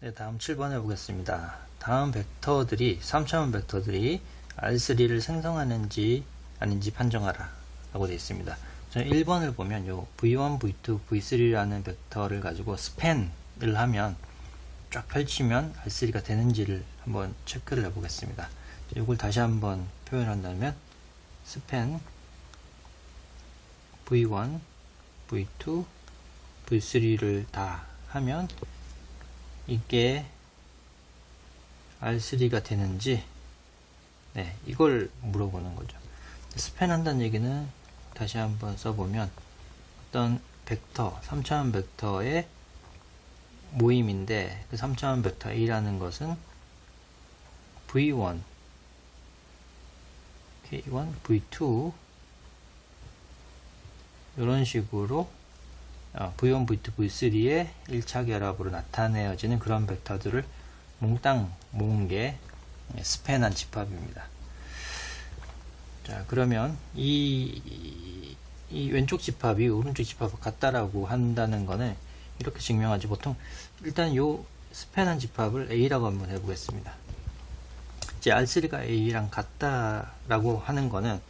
네, 다음 7번 해보겠습니다. 다음 벡터들이 3차원 벡터들이 R3를 생성하는지 아닌지 판정하라 라고 되어 있습니다. 저는 1번을 보면 요 V1, V2, V3라는 벡터를 가지고 스팬을 하면 쫙 펼치면 R3가 되는지를 한번 체크를 해보겠습니다. 이걸 다시 한번 표현한다면 스팬 V1, V2, V3를 다 하면 이게 R3가 되는지 네, 이걸 물어보는 거죠. 스팬 한다는 얘기는 다시 한번 써보면 어떤 벡터, 3차원 벡터의 모임인데 그 3차원 벡터 A라는 것은 V1, K1, V2 이런 식으로 어, V1, V2, V3의 1차 결합으로 나타내어지는 그런 벡터들을 몽땅 모은 게 스팬한 집합입니다. 자, 그러면 이, 이 왼쪽 집합이 오른쪽 집합과 같다라고 한다는 거는 이렇게 증명하지 보통 일단 요 스팬한 집합을 A라고 한번 해보겠습니다. 이제 R3가 A랑 같다라고 하는 거는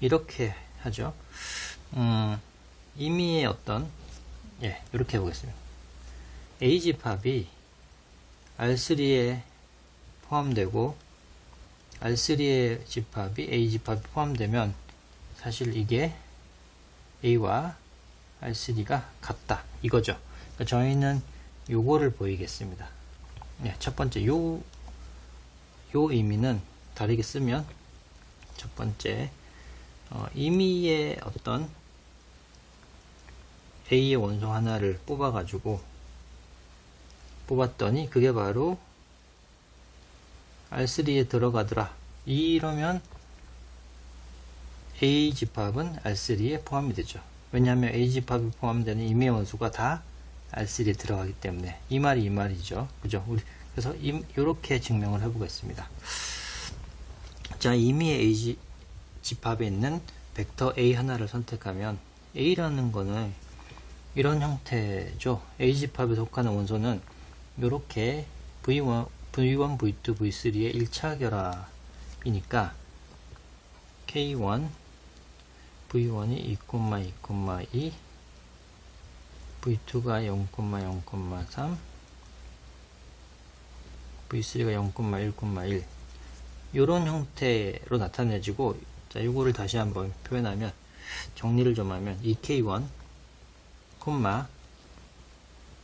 이렇게 하죠. 음, 임의의 어떤 예, 이렇게 해보겠습니다. A 집합이 R3에 포함되고 R3의 집합이 A 집합이 포함되면 사실 이게 A와 R3가 같다 이거죠. 그러니까 저희는 요거를 보이겠습니다. 네, 첫 번째 요, 요 의미는 다르게 쓰면 첫 번째 어, 임의의 어떤 A의 원소 하나를 뽑아 가지고 뽑았더니 그게 바로 R3에 들어가더라. 이러면 A 집합은 R3에 포함이 되죠. 왜냐하면 A 집합이 포함되는 임의 원소가 다 R3에 들어가기 때문에. 이 말이 이 말이죠. 그죠? 우리 그래서 이렇게 증명을 해 보겠습니다. 자 임의의 A 지, 집합에 있는 벡터 A 하나를 선택하면 A라는 거는 이런 형태죠. 집합에 속하는 원소는 이렇게 V1, V1, V2, V3의 1차 결합이니까 K1, V1이 2,2,2, V2가 0,0,3, V3가 0,1,1 이런 형태로 나타내지고 자 이거를 다시 한번 표현하면 정리를 좀 하면 2K1 콤마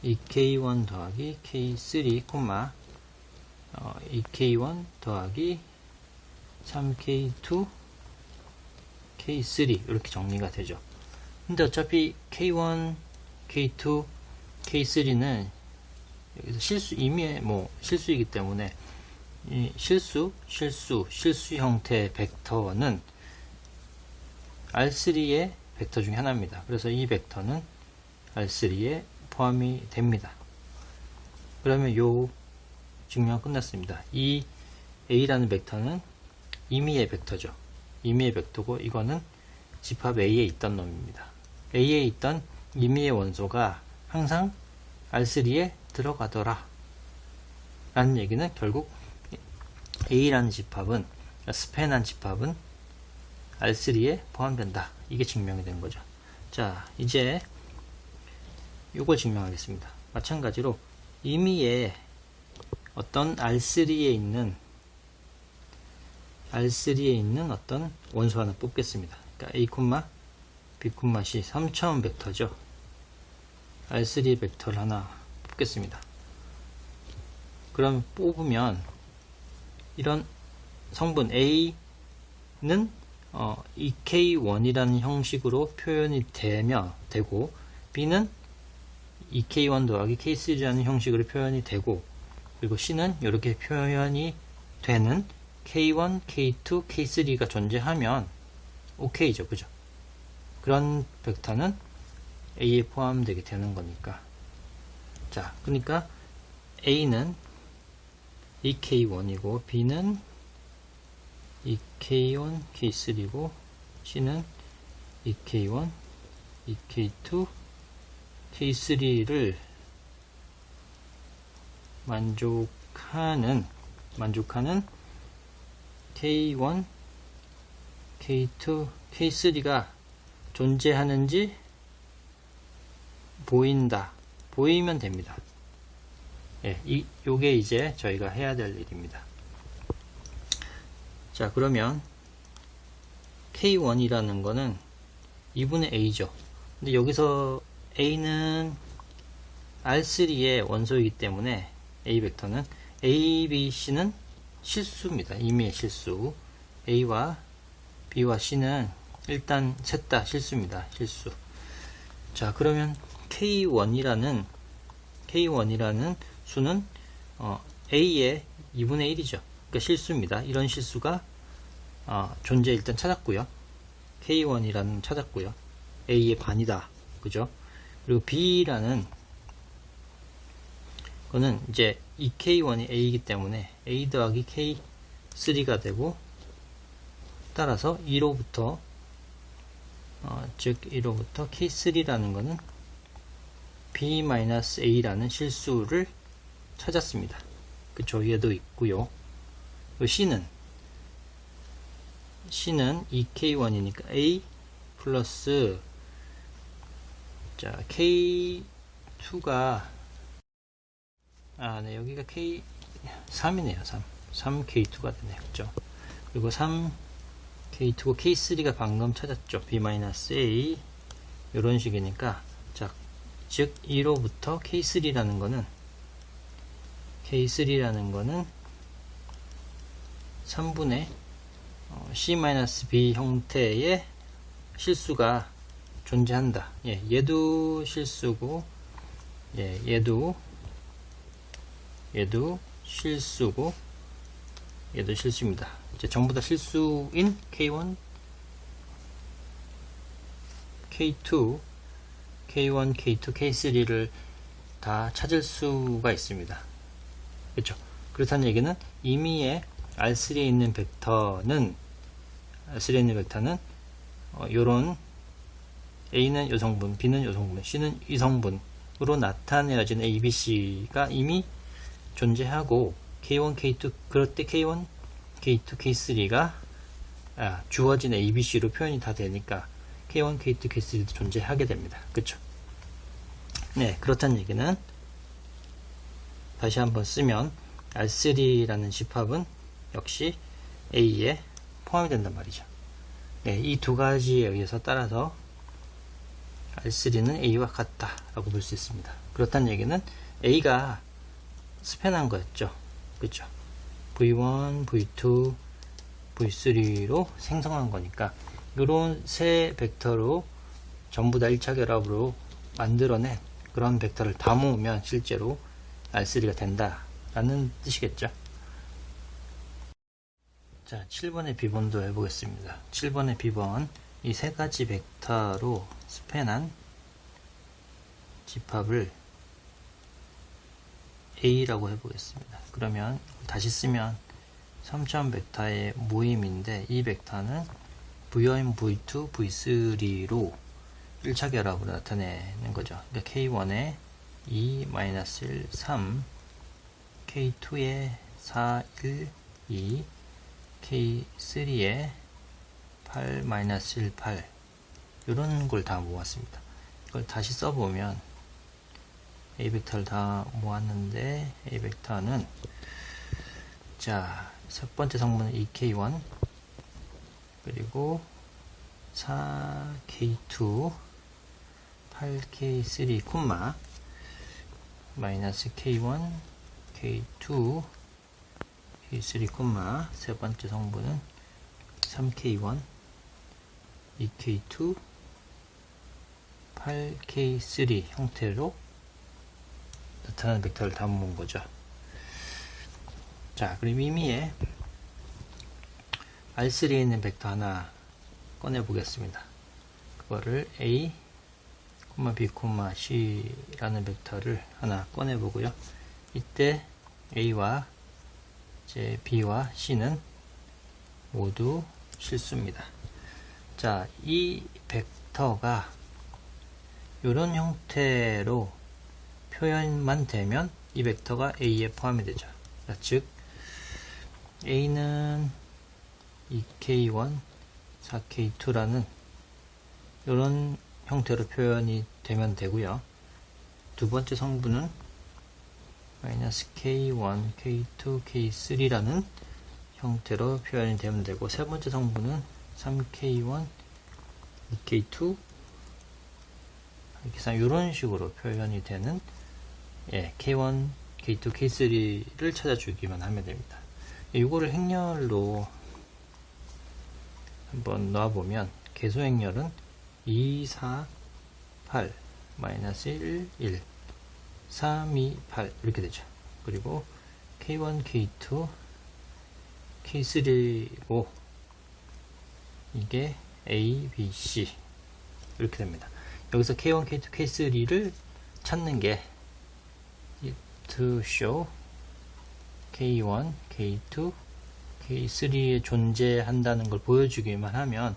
2k1 더하기 k3 콤마 어, 2k1 더하기 3k2 k3 이렇게 정리가 되죠. 근데 어차피 k1 k2 k3는 여기서 실수 이미 뭐 실수이기 때문에 이 실수 실수 실수 형태 벡터는 R3의 벡터 중에 하나입니다. 그래서 이 벡터는 R3에 포함이 됩니다. 그러면 요 증명 끝났습니다. 이 A라는 벡터는 임의의 벡터죠. 임의의 벡터고 이거는 집합 A에 있던 놈입니다. A에 있던 임의의 원소가 항상 R3에 들어가더라. 라는 얘기는 결국 A라는 집합은 스팬한 집합은 R3에 포함된다. 이게 증명이 된 거죠. 자, 이제 이걸 증명하겠습니다. 마찬가지로 임의의 어떤 R3에 있는 R3에 있는 어떤 원소 하나 뽑겠습니다. 그러니까 A, B, C 3차원 벡터죠. R3 벡터를 하나 뽑겠습니다. 그럼 뽑으면 이런 성분 A는 어, EK1이라는 형식으로 표현이 되며 되고 B는 EK1 더하기 K3라는 형식으로 표현이 되고 그리고 C는 이렇게 표현이 되는 K1, K2, K3가 존재하면 OK죠. 그죠? 그런 벡터는 A에 포함되게 되는 거니까 자, 그러니까 A는 EK1이고 B는 EK1, K3고 C는 EK1, EK2, K3를 만족하는 만족하는 K1, K2, K3가 존재하는지 보인다. 보이면 됩니다. 예, 이, 요게 이제 저희가 해야 될 일입니다. 자, 그러면 K1이라는 거는 2분의 A죠. 근데 여기서 A는 R3의 원소이기 때문에 A 벡터는 A, B, C는 실수입니다. 임의의 실수. A와 B와 C는 일단 셋 다 실수입니다. 실수. 자, 그러면 K1이라는 K1이라는 수는 어, A의 2분의 1이죠. 그러니까 실수입니다. 이런 실수가 어, 존재 일단 찾았고요. K1이라는 찾았고요. A의 반이다. 그죠? 그리고 B라는 거는 이제 이 K1이 A이기 때문에 A 더하기 K3가 되고 따라서 2로부터 어, 즉 1로부터 K3라는 거는 B-A라는 실수를 찾았습니다. 그쵸? 얘도 있고요. C는 C는 2K1이니까 A 플러스 자 K2가 아, 네, 여기가 K 3이네요. 3. 3K2가 되네요. 그죠? 그리고 3 K2고 K3가 방금 찾았죠. B-A 이런 식이니까 자, 즉 1호부터 K3라는 거는 K3라는 거는 3분의 어, C-B 형태의 실수가 존재한다. 예, 얘도 실수고 예, 얘도 얘도 실수고 얘도 실수입니다. 이제 전부 다 실수인 K1, K2, K1, K2, K3를 다 찾을 수가 있습니다. 그렇죠? 그렇다는 얘기는 임의의 R3에 있는 벡터는 R3에 있는 벡터는 어, 요런 A는 요성분, B는 요성분, C는 이성분으로 나타내어진 A, B, C가 이미 존재하고 K1, K2 그럴 때 K1, K2, K3가 아, 주어진 ABC로 표현이 다 되니까 K1, K2, K3도 존재하게 됩니다. 그쵸? 네, 그렇다는 얘기는 다시 한번 쓰면 R3라는 집합은 역시 A에 포함이 된단 말이죠. 네, 이 두 가지에 의해서 따라서 R3는 A와 같다 라고 볼 수 있습니다. 그렇다는 얘기는 A가 스팬한 거였죠. 그죠? V1, V2, V3로 생성한 거니까 이런 세 벡터로 전부 다 1차 결합으로 만들어낸 그런 벡터를 다 모으면 실제로 R3가 된다라는 뜻이겠죠. 자, 7번의 비번도 해보겠습니다. 7번의 비번 이 세 가지 벡터로 스팬한 집합을 A라고 해보겠습니다. 그러면 다시 쓰면 3천 벡터의 모임인데 이 벡터는 V1, V2, V3로 1차 결합으로 나타내는 거죠. 그러니까 K1에 2, 1, 3, K2에 4, 1, 2, K3에 8, 1, 8 이런 걸 다 모았습니다. 이걸 다시 써보면 A 벡터를 다 모았는데 A 벡터는 자, 첫 번째 성분은 2K1 그리고 4K2 8K3 콤마 마이너스 K1 K2 K3 콤마 세 번째 성분은 3K1 2K2 8K3 형태로 나타나는 벡터를 다 모은 거죠. 자, 그럼 의미에 R3에 있는 벡터 하나 꺼내 보겠습니다. 그거를 A, B, C라는 벡터를 하나 꺼내 보고요. 이때 A와 이제 B와 C는 모두 실수입니다. 자, 이 벡터가 이런 형태로 표현만 되면 이 벡터가 A에 포함이 되죠. 자, 즉 A는 2K1, 4K2라는 이런 형태로 표현이 되면 되고요. 두 번째 성분은 마이너스 K1, K2, K3라는 형태로 표현이 되면 되고 세 번째 성분은 3K1, 2K2 이렇게 이런 식으로 표현이 되는 예, K1, K2, K3를 찾아주기만 하면 됩니다. 이거를 행렬로 한번 놔보면 개수 행렬은 2, 4, 8, 마이너스 1, 1, 3, 2, 8 이렇게 되죠. 그리고 K1, K2, K3고 이게 A, B, C 이렇게 됩니다. 여기서 K1, K2, K3를 찾는 게 to show K1, K2, K3에 존재한다는 걸 보여주기만 하면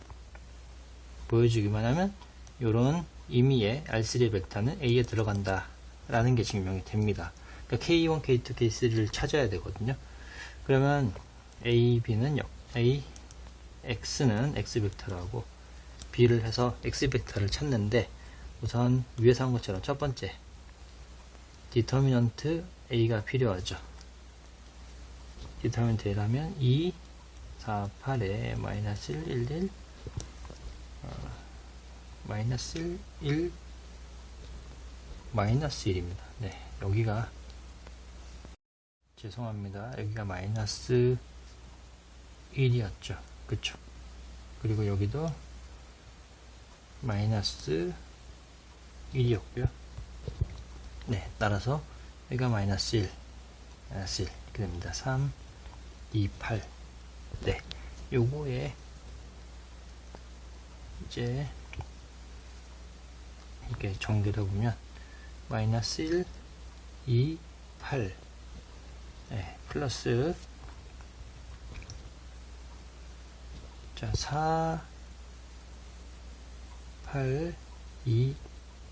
보여주기만 하면 이런 임의의 R3의 벡터는 A에 들어간다 라는 게 증명이 됩니다. 그러니까 K1, K2, K3를 찾아야 되거든요. 그러면 A, B는 역, A, X는 X 벡터라고 B를 해서 X 벡터를 찾는데 우선 위에서 한 것처럼 첫 번째 디터미넌트 A가 필요하죠. 디터미넌트 A라면 2, 4, 8에 마이너스 1, 1, 1 어, 마이너스 1, 1 마이너스 1입니다. 네, 여기가 죄송합니다. 여기가 마이너스 1이었죠. 그쵸? 그리고 여기도 마이너스 1이었고요. 네, 따라서 여기가 마이너스 1, 마이너스 1 이렇게 됩니다. 3, 2, 8. 네, 요거에 이제 이렇게 정리를 해보면 마이너스 1, 2, 8 네, 플러스 자, 4, 8, 2,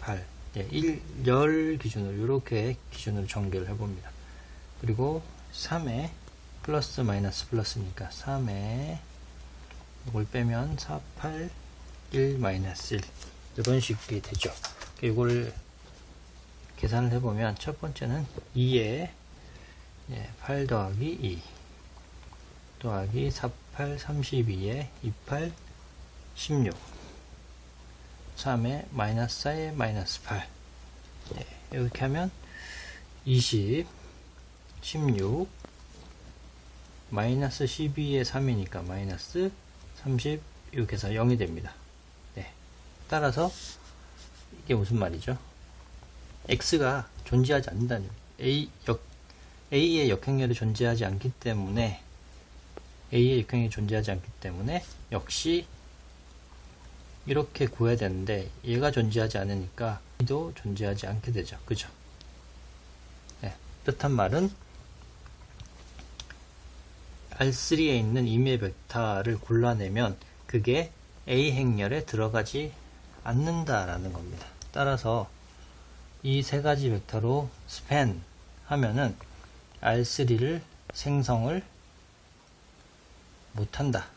8 네, 1, 열 기준으로 이렇게 기준으로 전개를 해봅니다. 그리고 3에 플러스 마이너스 플러스니까 3에 이걸 빼면 4, 8, 1 마이너스 1 이런 식이 되죠. 이걸 계산을 해보면 첫 번째는 2에 8 더하기 2 더하기 4, 8, 32에 28, 16 3에 마이너스 4에 마이너스 8 네, 이렇게 하면 20 16 마이너스 12에 3이니까 마이너스 30 이렇게 해서 0이 됩니다. 네. 따라서 이게 무슨 말이죠? x가 존재하지 않는다는 a 역 a의 역행렬이 존재하지 않기 때문에 a의 역행이 존재하지 않기 때문에 역시 이렇게 구해야 되는데 얘가 존재하지 않으니까 이도 존재하지 않게 되죠. 그죠? 네. 뜻한 말은 R3에 있는 임의 벡터를 골라내면 그게 A 행렬에 들어가지 않는다라는 겁니다. 따라서 이 세 가지 벡터로 스팬 하면은 R3를 생성을 못한다.